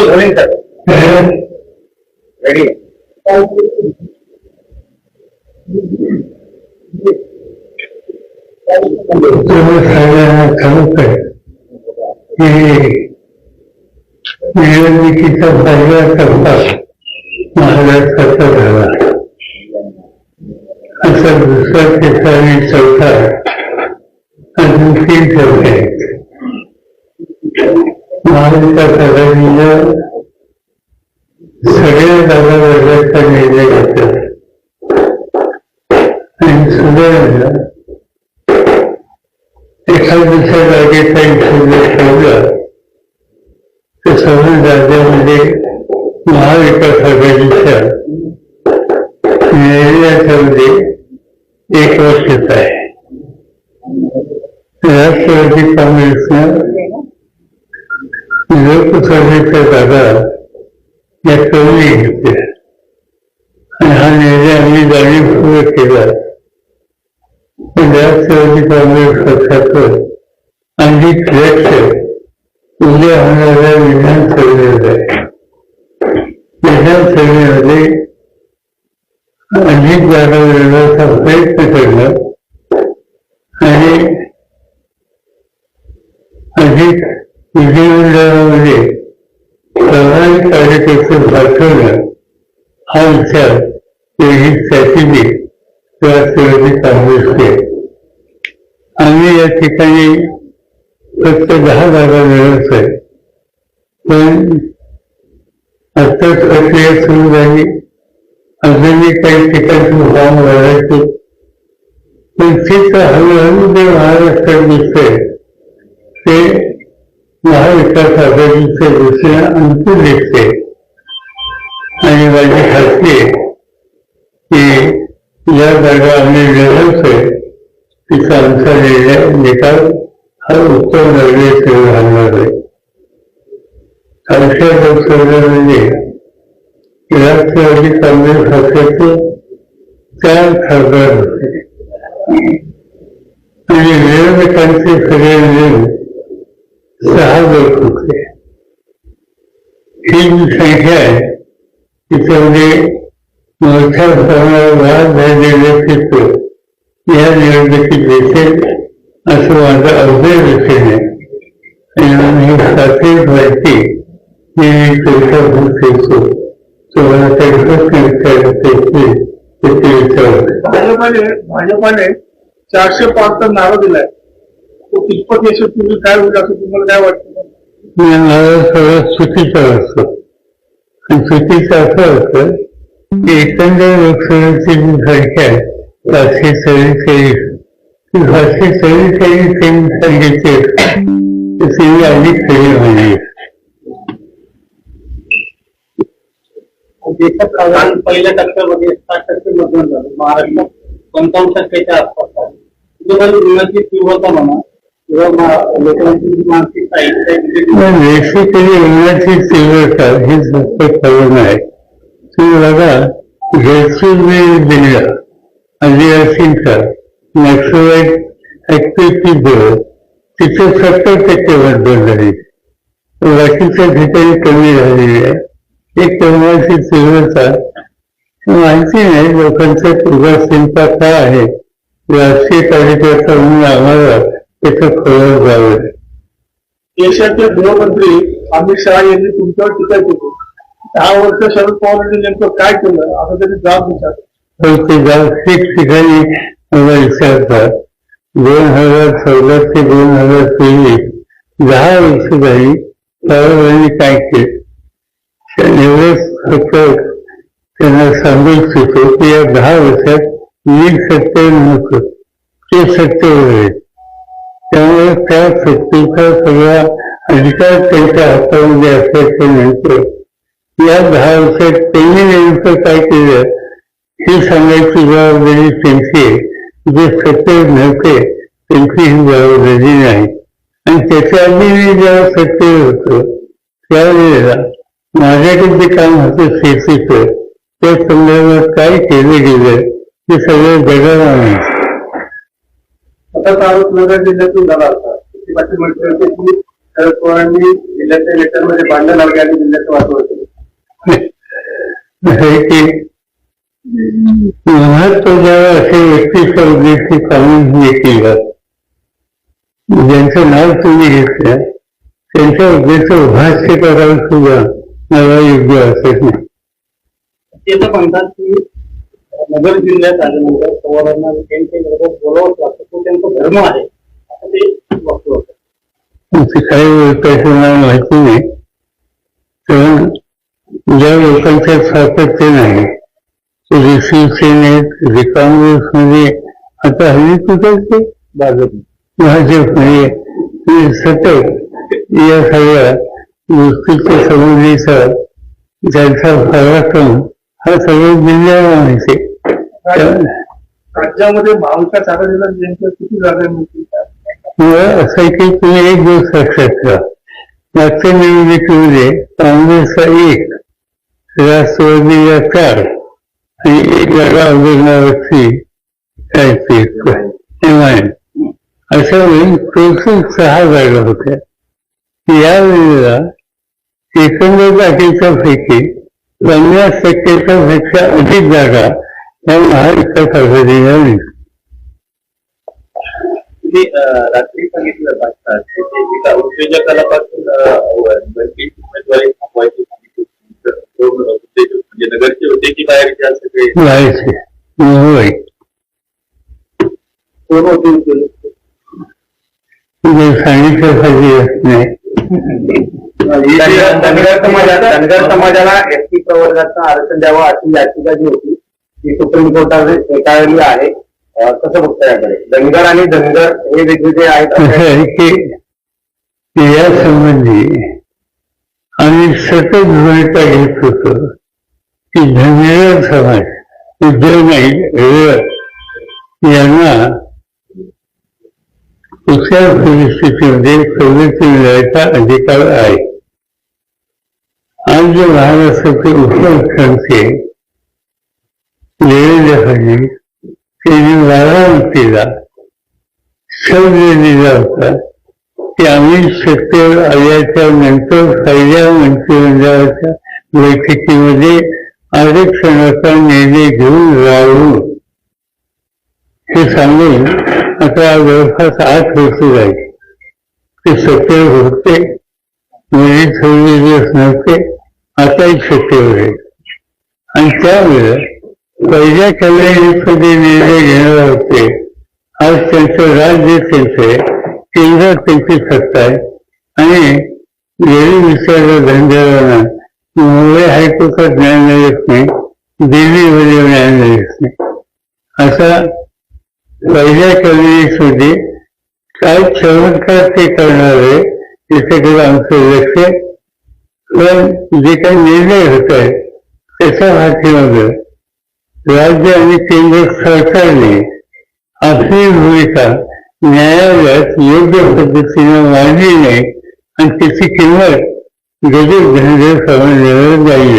दोन झाले sir ready तुम्ही सगळ्यांना आहे की निवडणुकीचा पहिला टप्पा महाराष्ट्राचा झाला असा दुसरा तिसरा आणि चौथा अजून तीन टप्पे आहेत. महाराष्ट्रात आघाडीला सगळ्या जागा वर्गाचा निर्णय घेतात आणि सुधारणा एखाद्या जागेचा इथं ठेवला तर सर्व राज्यामध्ये महाविकास आघाडीच्या निर्णयाच्यामध्ये एक वर्षच आहे. राष्ट्रवादी काँग्रेसनं लोकसभेच्या जागा या कमी घेतल्या आणि हा निर्णय आम्ही जाणीवपूर्वक केला. पण राष्ट्रवादी काँग्रेस पक्षाचं अधिक लक्ष उद्या होणाऱ्या विधानसभेवर आहे विधानसभेमध्ये अधिक जागा मिळवण्याचा प्रयत्न करणं आणि अधिक विधिमंडळामध्ये प्रभावी कार्यकर्ते पाठवणं हा विचार ही strategy राष्ट्रवादी काँग्रेसचे आम्ही या ठिकाणी फक्त दहा जागा मिळवत आहे. पण आत्ताच प्रक्रिया सुरू झाली. अजूनही काही ठिकाणी फॉर्म भरायचे पण तेच हळूहळू जे महाराष्ट्रात दिसतंय महाविकास आघाडीचे दुसरे अंतिम दिसते आणि माझी खात्री आहे की या जागा आम्ही लढवतोय तिचा आमचा निर्णय निकाल हा उत्तम निर्णय सुरू घालणार आहे आमच्या लोकसभेमध्ये राष्ट्रवादी काँग्रेस पक्षाचे चार खासदार होते. आणि विरोधकांचे सगळे मिळून सहा वेळ फुटले ही जी संख्या आहे तिच्यामध्ये मोठ्या प्रमाणावर वाद झालेले चित्र या निवडणुकीत दिसेल असं माझं अवघड आहे आणि ही साखळी व्हायची ही चर्चा होत असतो तुम्हाला काही प्रश्न विचारायचे असतील ते विचारते भाजपाने भाजपाने चारशे पाच नाव नारा दिलाय. तो कितपत यशस्वी काय होईल असं तुम्हाला काय वाटतं? मला सगळं चुकीचं असतं. आणि चुकीचं असं असतं की एकंदर लोकसभेची जी संख्या आहे पाचशे चव्वेचाळीस ती पाचशे चव्वेचाळीस त्यांनी सांगितली ती अधिक खरी म्हणजे देशात साधारण पहिल्या टप्प्यामध्ये साठ टक्के मतदान झालं. महाराष्ट्रात पंचावन्न टक्क्याच्या आसपास आहे. तीव्रता म्हणा जी बेसिकली उन्हाची तीव्रता ही फक्त करून आहे. तुम्ही बघा जैसलमेर जिल्हा आदिवासींचा नक्षलाईट ऍक्टिव्हिटी जवळ तिथे सत्तर टक्के मतदान झाली. बाकीच्या ठिकाणी कमी झालेली आहे. एक तेव्हाची तीव्रता माहिती नाही लोकांचा उदासीनता काय आहे. राष्ट्रीय कार्यकर्ता म्हणून आम्हाला त्याचं फळं जावं देशाचे गृहमंत्री अमित शहा यांनी तुमच्यावर टीका केली. दहा वर्ष शरद पवारांनी नेमकं काय केलं? आता त्यांनी जबाब विचार पण ते मला विचारतात. दोन हजार चौदा ते दोन हजार तेवीस दहा वर्ष झाली पवारांनी काय केलं? एवढंच फक्त त्यांना सांगू इच्छितो की या दहा वर्षात वीस सत्तर नव्हतं. ते सत्तेवर आहेत त्यामुळे त्या शक्तीचा सगळा अधिकार त्यांच्या हातामध्ये असल्याचे म्हणतो. या दहा वर्षात त्यांनी नेमकं काय केलं हे सांगायची जबाबदारी त्यांची जे सत्य नव्हते त्यांची ही जबाबदारी नाही. आणि त्याच्या आधी मी जेव्हा सत्य होतो त्यावेळेला माझ्याकडे जे काम होतं शेतीचं त्या संदर्भात काय केलं गेलं ते सगळं जगाला माहिती. आता आरोप नगर जिल्ह्यातून झाला होता. किती पाटील म्हटले होते की शरद पवारांनी जिल्ह्याच्या लेटरमध्ये भांडण लावले आणि जिल्ह्याचं महत्त्वाच्या असे व्यक्तीच्या उद्देशी कामं हे केलं. ज्यांचं नाव तुम्ही घेतलं त्यांच्या उद्देश भाष्य करायला सुद्धा मला योग्य वाटत नाही ते तर म्हणतात की नगर जिल्ह्यात आल्यानंतर पवारांना त्यांच्या बरोबर बोलावंच लागतं. तो त्यांचा धर्म आहे. असं ते वक्तव्य होतं. ते काय बोलताय ते मला माहिती नाही. पण ज्या लोकांच्या सातत्य नाही ते शिवसेनेत जे काँग्रेसमध्ये आता हल्ली कुठं भाजप. ते सतत या सगळ्या गोष्टीच्या संबंधीचा त्यांचा पराक्रम हा सगळ्या जिल्ह्याला माहिती राज्यामध्ये महाविकास एक दिवस लक्षात एक चार, आणि एक जागा अशा वेळी टोटल सहा जागा होत्या. या वेळेला एकंदर जागेच्या पैकी पन्नास टक्केच्या पेक्षा अधिक जागा या महाविकास मिळतील तुम्ही अं, रात्री सांगितलं भाषणात की एका उमेदवारी थांबवायची सांगितली होती. तर दोन उद्योजक म्हणजे नगरचे होते की बाहेरचे सगळे जायचे मुंबई कोण होते उद्योजक? जे सांगितल्यासाठी येत नाही. धनगर समाजाला धनगर समाजाला एसटी प्रवर्गाचं आरक्षण द्यावं अशी याचिका जी होती ती सुप्रीम कोर्टाने फेटाळली आहे. कसं बघता याकडे? धनगर आणि धनगर हे वेगवेगळे आहेत असं असं आहे. की या संबंधी आम्ही सतत भूमिका घेत होतो. की धनगर समाज नाही रहिवासी यांना कुठल्या परिस्थितीमध्ये सवलती मिळायचा अधिकार आहे. आज जे महाराष्ट्राचे उपमुख्यमंत्री देवेंद्र त्यांनी त्यांनी केला शब्द दिला होता की आम्ही सत्तेवर आल्याच्यानंतर पहिल्या मंत्रिमंडळाच्या बैठकीमध्ये आरक्षणाचा निर्णय घेऊन राहू हे सांगून आता जवळपास आठ वर्ष झाली ते सत्तेवर होते मध्ये थोडे दिवस नव्हते आताही सत्तेवर आहे आणि त्यावेळेस पहिल्या कल्याणीमध्ये निर्णय घेणार होते. आज त्यांचं राज्य त्यांचं आहे. केंद्रात त्यांची सत्ता आहे. आणि गेली विचारलं धनगरांना मुंबई हायकोर्टात न्यायालयात नाही दिल्लीमध्ये न्यायालयात नाही. असा पहिल्या कल्याणीमध्ये काय चमत्कार ते करणार आहे त्याच्याकडे आमचं लक्ष पण जे काही निर्णय होत आहे त्याच्या पाठीमागं राज्य आणि केंद्र सरकारने आपली भूमिका न्यायालयात योग्य पद्धतीने मांडली नाही. आणि त्याची किंमत गरीब धनगर समाजाला जाईल.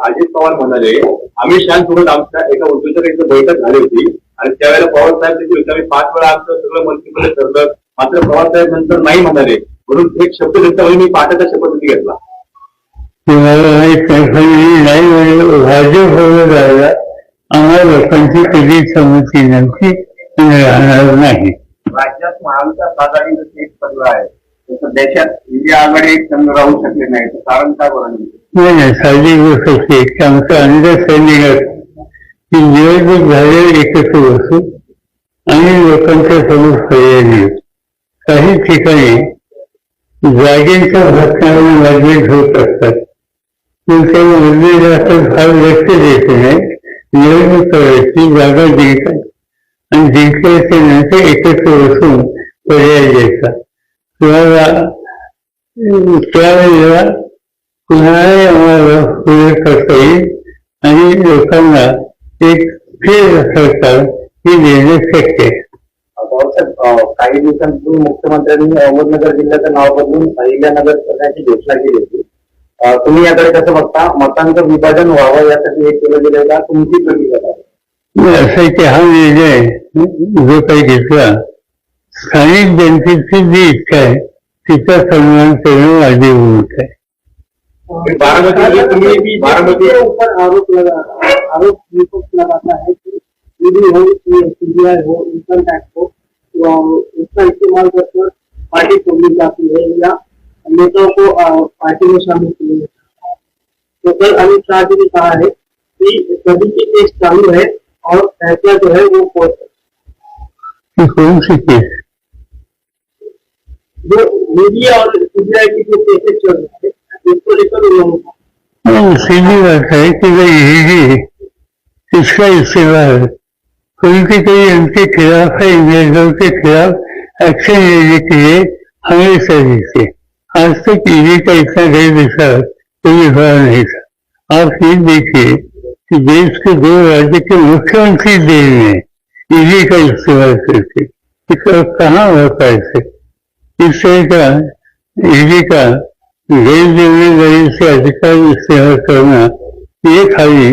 अजित पवार म्हणाले अमित शहासोबत आमच्या एका उद्योजकांची बैठक झाली होती. आणि त्यावेळेला पवार साहेब देखील होते. आम्ही पाच वेळा आमचं सगळं मंत्रिपद ठरलं. मात्र पवार साहेब नंतर नाही म्हणाले. म्हणून एक शब्द घेतला म्हणजे मी पाठाचा शपथ घेतला. तुम्हाला राहिला आम्हाला लोकांची कधी संमती नव्हती राहणार नाही राज्यात महाविकास आघाडीचं एक पडलं आहे. देशात इंडिया आघाडी एक संघ राहू शकले नाही कारण काय बरं नाही? नाही साधी गोष्ट अशी आहे की आमचा अंदाज सैनिकात की निवडणूक झाले एकत्र बसू आणि लोकांच्या समोर पर्याय देऊ काही ठिकाणी जागेच्या भटकाने मतभेद होत असतात. पण ते मतभेद असं फार लक्ष देत नाही निवडणूक जागा जिंकायची आणि जिंकले ते नंतर एकत्र बसून पर्याय द्यायचा किंवा त्यावेळेला कुणालाही आम्हाला करता येईल आणि लोकांना एक स्थिर सरकार हे देणं शक्य आहे. काही दिवसांपूर्वी मुख्यमंत्र्यांनी अहमदनगर जिल्ह्याचं नाव बदलून अहिल्यानगर करण्याची घोषणा केली होती तुम्ही याकडे कसं बघता? मतांचं विभाजन व्हावं यासाठी हे केलं गेलं का? तुमची प्रतिक्रिया असं की हा निर्णय जो काही घेतला स्थानिक जनतेची जी इच्छा आहे तिचा सन्मान करणं माझी भूमिका आहे. बारामती आरोप लगा आरोप विपक्ष लगाता है कि ईडी हो सीबीआई हो इनकम टैक्स हो उसका इस्तेमाल कर पार्टी खोली जाती है या नेताओं को पार्टी में शामिल किया है तो कल अमित शाह जी ने कहा है कि सभी की केस चालू है और फैसला जो है वो कोर्ट है। कौन सी केस? जो मीडिया और सीबीआई की जो केसेस चल रहे हैं इसको लेकर उन्होंने सीधी बात है कि भाई ईडी इसका इस्तेमाल पॉलिटिकली उनके खिलाफ है इंग्रेजों के खिलाफ एक्शन लेने के लिए हमेशा थी आज तक टीवी का इतना गैर दिशा कोई हुआ नहीं था। आप ये देखिए कि देश के दो राज्य के मुख्यमंत्री देश ने ईडी का इस्तेमाल करके इसका कहाँ होता है इसे इस तरह का ईडी का गैर जिम्मेदारी से अधिकार इस्तेमाल करना ये खाली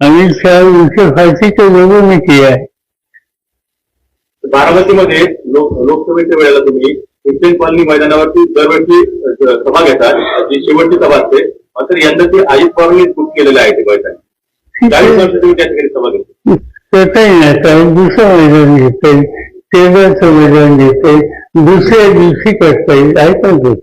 अमित शाह उनके पार्टी के लोगों ने किया है। बारामतीमध्ये लोक लोकसभेच्या वेळेला तुम्ही क्रिश्चियन कॉलनी मैदानावरती दरवर्षी सभा घेतात. जी शेवटची सभा असते. मात्र यंदा ती अजित पवारांनी बुक केलेलं आहे ते मैदान चाळीस वर्ष तुम्ही त्या ठिकाणी सभा घेतली. स्वतःही नाही कारण दुसरं मैदान घेता येईल तेव्हाचं मैदान घेता येईल दुसऱ्या दिवशी करता येईल ऐका तो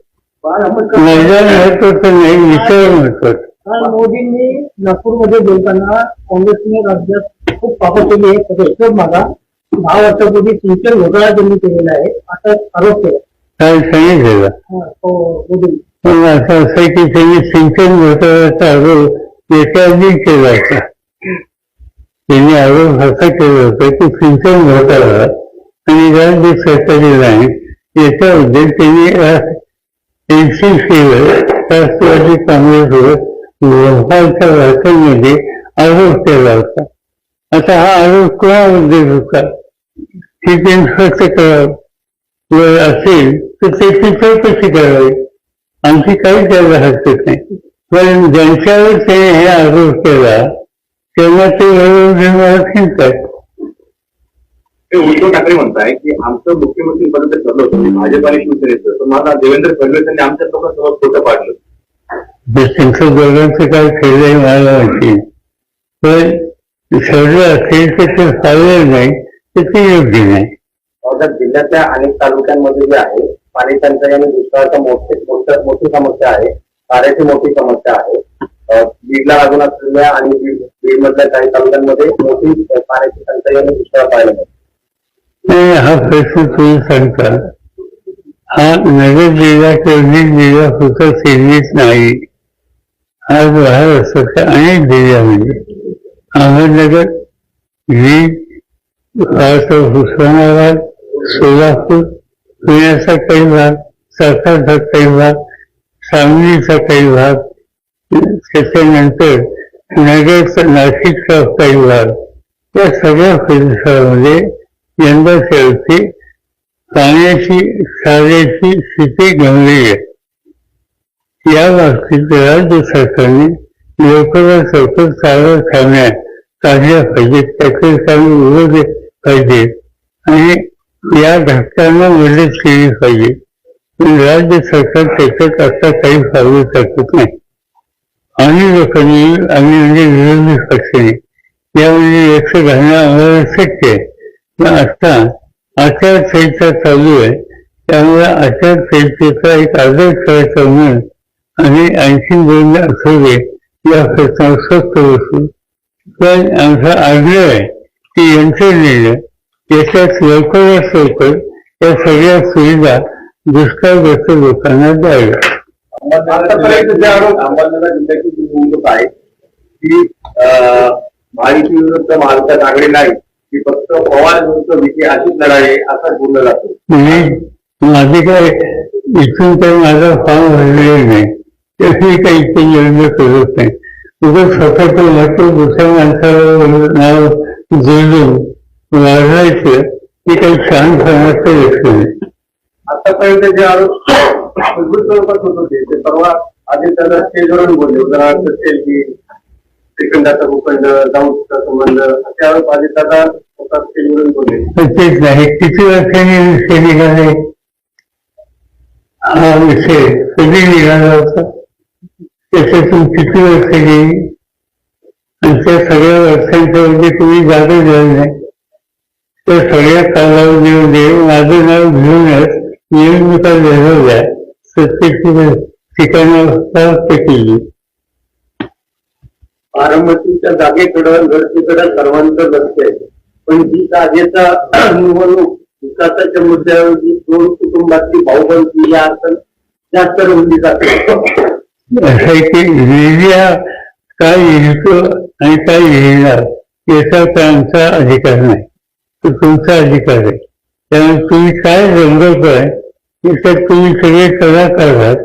मैदान महत्वाचं नाही विचार महत्त्वाचा काल मोदींनी नागपूरमध्ये बोलताना काँग्रेसने राज्यात खूप पापं केली आहे मागा. दहा वर्षापूर्वी सिंचन घोटाळा त्यांनी केलेला आहे. असा आरोप केला. सांगितलेलं? हा, तो मोदी पण असं असं आहे की त्यांनी सिंचन घोटाळ्याचा आरोप याच्या आधी केला होता. त्यांनी आरोप असा केला होता की सिंचन घोटाळा आणि राज्य सरकारी लाईन याच्याबद्दल त्यांनी एनसीसीवर राष्ट्रवादी काँग्रेसवर लोकांच्या भाषणामध्ये आरोप केला होता. आता हा आरोप कोणाबद्दल होता? हे त्यांनी स्पष्ट करावं असेल तर त्याची चौकशी करावी आमची काही त्याला हरकत नाही पण ज्यांच्यावर त्याने हे आरोप केला तेव्हा ते बरोबर चिंतात ते। उद्धव ठाकरे म्हणताय की आमचं मुख्यमंत्री पदाचं ठरलं होतं भाजप आणि शिवसेनेचं तर मला देवेंद्र फडणवीस यांनी आमच्या लोकांसमोर खोटं पाडलं। त्यांचं दोघांचं काय खेळलंय मला माहिती पण ठरलं असेल तर ते चाललं नाही तर ते योग्य नाही जिल्ह्यातल्या अनेक तालुक्यांमध्ये जे आहे पाणी टंचाई आणि दुष्काळाचा मोठी मोठं- समस्या आहे. मोठी समस्या आहे. बीडला लागून असलेल्या आणि बीड बीडमधल्या काही तालुक्यांमध्ये मोठी पाण्याची टंचाई आणि दुष्काळ पाहायला सांगता हा नगर जिल्हा किंवा जिल्हा सिडनीच नाही. हा महाराष्ट्राच्या अनेक जिल्ह्यामध्ये. अहमदनगर, बीड सोलापूर पुण्याचा काही भाग सरकारचा काही भाग सांगलीचा काही भाग त्याच्यानंतर नगरचा नाशिकचा काही भाग. या सगळ्या परिसरामध्ये यंदाच्या वर्षी पाण्याची शाळेची स्थिती गंभीर आहे. या बाबतीत राज्य सरकारने लवकरात लवकर चालत ठेवण्यात काढल्या पाहिजेत त्याकडे काही विरोध पाहिजेत. आणि या घटकांना मदत केली पाहिजे. पण राज्य सरकार त्याच्यात आता काही सांगू शकत नाही. आणि लोकांनी आम्ही म्हणजे विरोधी पक्षाने यामध्ये लक्ष घालणं आम्हाला शक्य आहे. पण आता आचारसंहिता चालू आहे. त्यामुळे आचारसंहितेचा एक आदर करायचा म्हणून आणि आणखी दोन आठवडे या प्रश्नावर स्वस्त बसू. पण आमचा आग्रह आहे की यंत्रणेनं याच्यात लवकरात लवकर या सगळ्या सुविधा दुष्काळग्रस्त लोकांना द्याव्या. आतापर्यंत जे आरोप अहमदनगर जिल्ह्याची जी निवडणूक आहे ती महायुती विरुद्ध महाविकास आघाडी नाही की फक्त पवार विरुद्ध विखे अशीच लढाई आहे असं बोललं जातं. म्हणजे माझे काय इथून काही माझा फॉर्म भरलेला नाही. तशी काही इथे करत नाही. उगाच स्वतःचं महत्त्व दुसऱ्या माणसाला नाव जोडून वाढवायचं हे काही शांत होण्याचं लक्ष नाही आतापर्यंत जे आरोप मजबूत स्वरूपात होत होते ते परवा आधी त्याला स्टेजवरून बोलले उदाहरणार्थ असेल की श्रीखंडाचा भूखंड जाऊचा संबंध असे आरोप आधी त्याला स्वतः स्टेजवरून बोलले. पण तेच नाही किती वर्षांनी विषय निघाले? हा विषय कधी निघाला होता? त्याच्यातून किती वर्ष गेली? आणि त्या सगळ्या वर्षांच्या म्हणजे तुम्ही जागा द्याल नाही. त्या सगळ्या कालावधीमध्ये माझं नाव घेऊनच निवडणुका लढवल्या प्रत्येक ठिकाणावर केली. बारामतीच्या जागेकडं गडचीकडं सर्वांचं लक्ष आहे. पण ही जागेचा निवडणूक विकासाच्या मुद्द्यावर जी दोन कुटुंबातली भाऊबंदी या अर्थात जास्त रंगली जाते. असं आहे की लिहिल्या काय लिहितो आणि काय लिहिणार याचा आमचा अधिकार नाही. तो तुमचा अधिकार आहे. त्यामुळे तुम्ही काय रंगवताय याच्यात तुम्ही सगळे कलाकार आहात.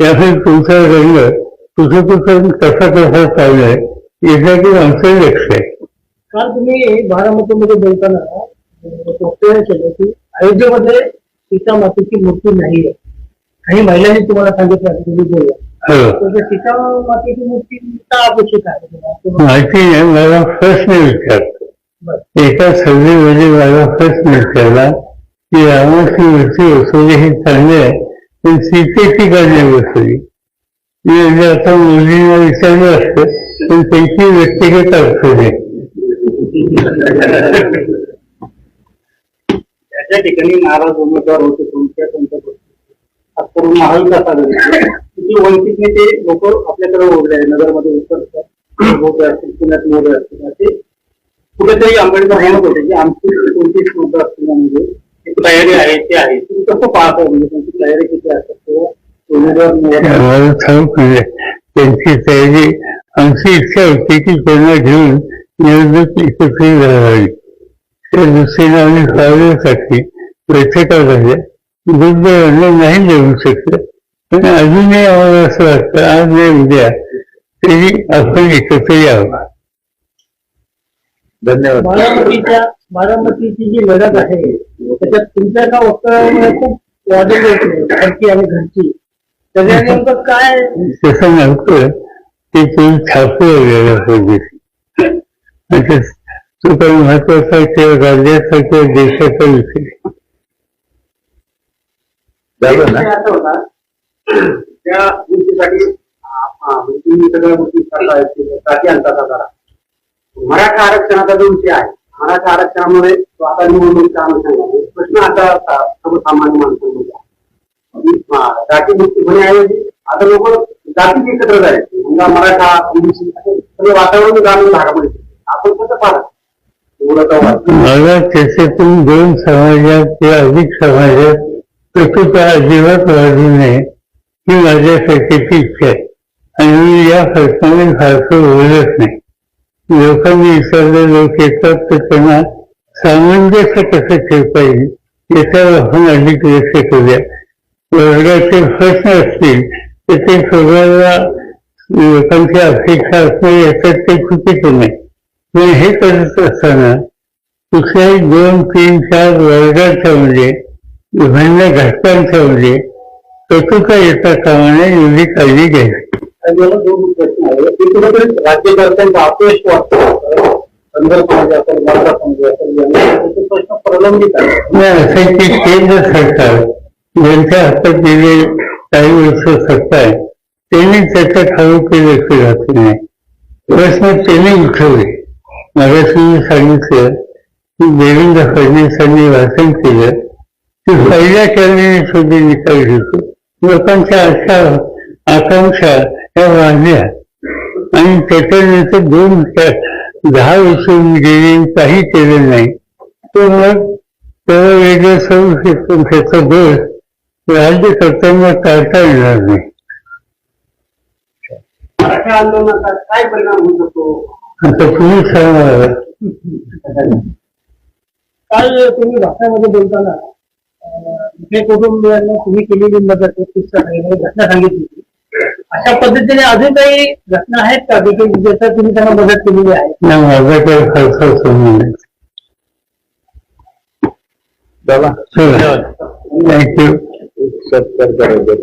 त्यामुळे तुमचा रंग कुठं कुठं कसा कसा चाललाय याच्याकडे आमचं लक्ष आहे. काल तुम्ही बारामतीमध्ये बोलताना वक्तव्य केलं की अयोध्येमध्ये सीता मातेची मूर्ती नाही आहे. काही महिलांनी तुम्हाला सांगितलं असं तुम्ही बोलला. हो. सीता मातेची मूर्ती का अपेक्षित आहे? माहिती आहे मला प्रश्न विचारतो. एका एका सर्वेमध्ये मला प्रश्न विचारला की रामाची मूर्ती बसवली हे चांगले आहे पण सीतेची का नाही बसवली मी म्हणजे आता मुलींना विचारलं असतं पण त्यांची व्यक्तिगत अर्थ आहे. त्याच्या ठिकाणी नाराज उमेदवार होते तुमच्या तुमच्या महाविकास आघाडी किती वंचित नेते लोक आपल्याकडे ओढले नगरमध्ये उतरतात मोठे असतील पुण्यात मोठे असतील असे कुठेतरी आंबेडकर म्हणत होते की आमची कोणतीच मुद्दा तयारी आहे ते आहे. तुम्ही कसं पाहता म्हणजे त्यांची तयारी किती असतात त्यांची तयारी आमची इच्छा होती की त्यांना घेऊन निवडणूक एकत्रित राहावी त्या दृष्टीने आम्ही बैठका झाल्या दुर्दैवानं नाही देऊ शकलं. पण अजूनही आम्हाला असं वाटतं आज नाही उद्या तरी आपण एकत्र यावं. धन्यवाद. बारामतीच्या बारामतीची जी लढत आहे त्याच्यात तुमच्या एका वक्तव्यामुळे खूप वादळ होते घरची आणि घरची. त्याच्या नेमकं काय ते तुम्ही छापलं वगैरे पाहिजे म्हणजे तो काही महत्वाचा किंवा राज्याचा किंवा देशाचा विषय. झालं ना? विषय असा होता त्या गोष्टीसाठी आ- आ- म्हणजे तुम्ही सगळ्या गोष्टी आणतात आता मराठा आरक्षणाचा जो विषय आहे. मराठा आरक्षणामुळे तो आता निवडणुकीच्या अनुषंगाने प्रश्न आता सर्वसामान्य माणसांमध्ये जाती मुक्ती होण्याऐवजी आता लोक जाती एकत्र जायचे समजा मराठा ओबीसी सगळे वातावरण जाणून भागामध्ये आपण कसं पाहत मला त्याच्यातून दोन समाजात किंवा अधिक समाजात प्रकृता अजिबात वाढू नये ही माझ्यासाठीची इच्छा आहे. आणि मी या प्रश्नाने फारसं बोलत नाही. लोकांनी विचारले लोक येतात तर त्यांना सामंजस्य कसं ठेवता येईल याच्यावर आपण अधिक लक्ष करूया. वर्गाचे प्रश्न असतील तर ते सोडवायला लोकांची अपेक्षा असणे याच्यात ते चुकीचं नाही. पण हे करत असताना कुठल्याही दोन तीन चार वर्गाच्या म्हणजे विभिन्न घटकांच्या म्हणजे कटुका येता कामाने एवढी काळजी घ्यायची. मला दोन प्रश्न आहे कुठेतरी राज्यकर्त्यांचा अपयश वाटतो. संदर्भ असेल मराठा समाज असेल प्रश्न प्रलंबित आहे. नाही असं केंद्र सरकार ज्यांच्या हातात गेले काही वर्ष सत्ता आहे त्यांनी त्याच्या ठाऊक लक्ष नाही. प्रश्न त्यांनी उठवले. मगाशी मी सांगितलं की देवेंद्र फडणवीसांनी भाषण केलं की पहिल्या चरणी सुद्धा निकाल घेतो. लोकांच्या आशा आकांक्षा या वाढल्या आणि त्याच्यानंतर दोन दहा वर्ष गेली काही केलं नाही. तर मग त्याला वेगळं शकतो त्याचा दोष राज्य करताना टाळता येणार नाही. आता तुम्ही सांगा. काल तुम्ही भाषणामध्ये बोलताना कुटुंबियांना तुम्ही केलेली मदत घटना सांगितली. अशा पद्धतीने अजून काही घटना आहेत का? ज्याच्यात तुम्ही त्यांना मदत केलेली आहे? ना माझा काही संबंध नाही. चला थँक्यू सत्कार करायचं.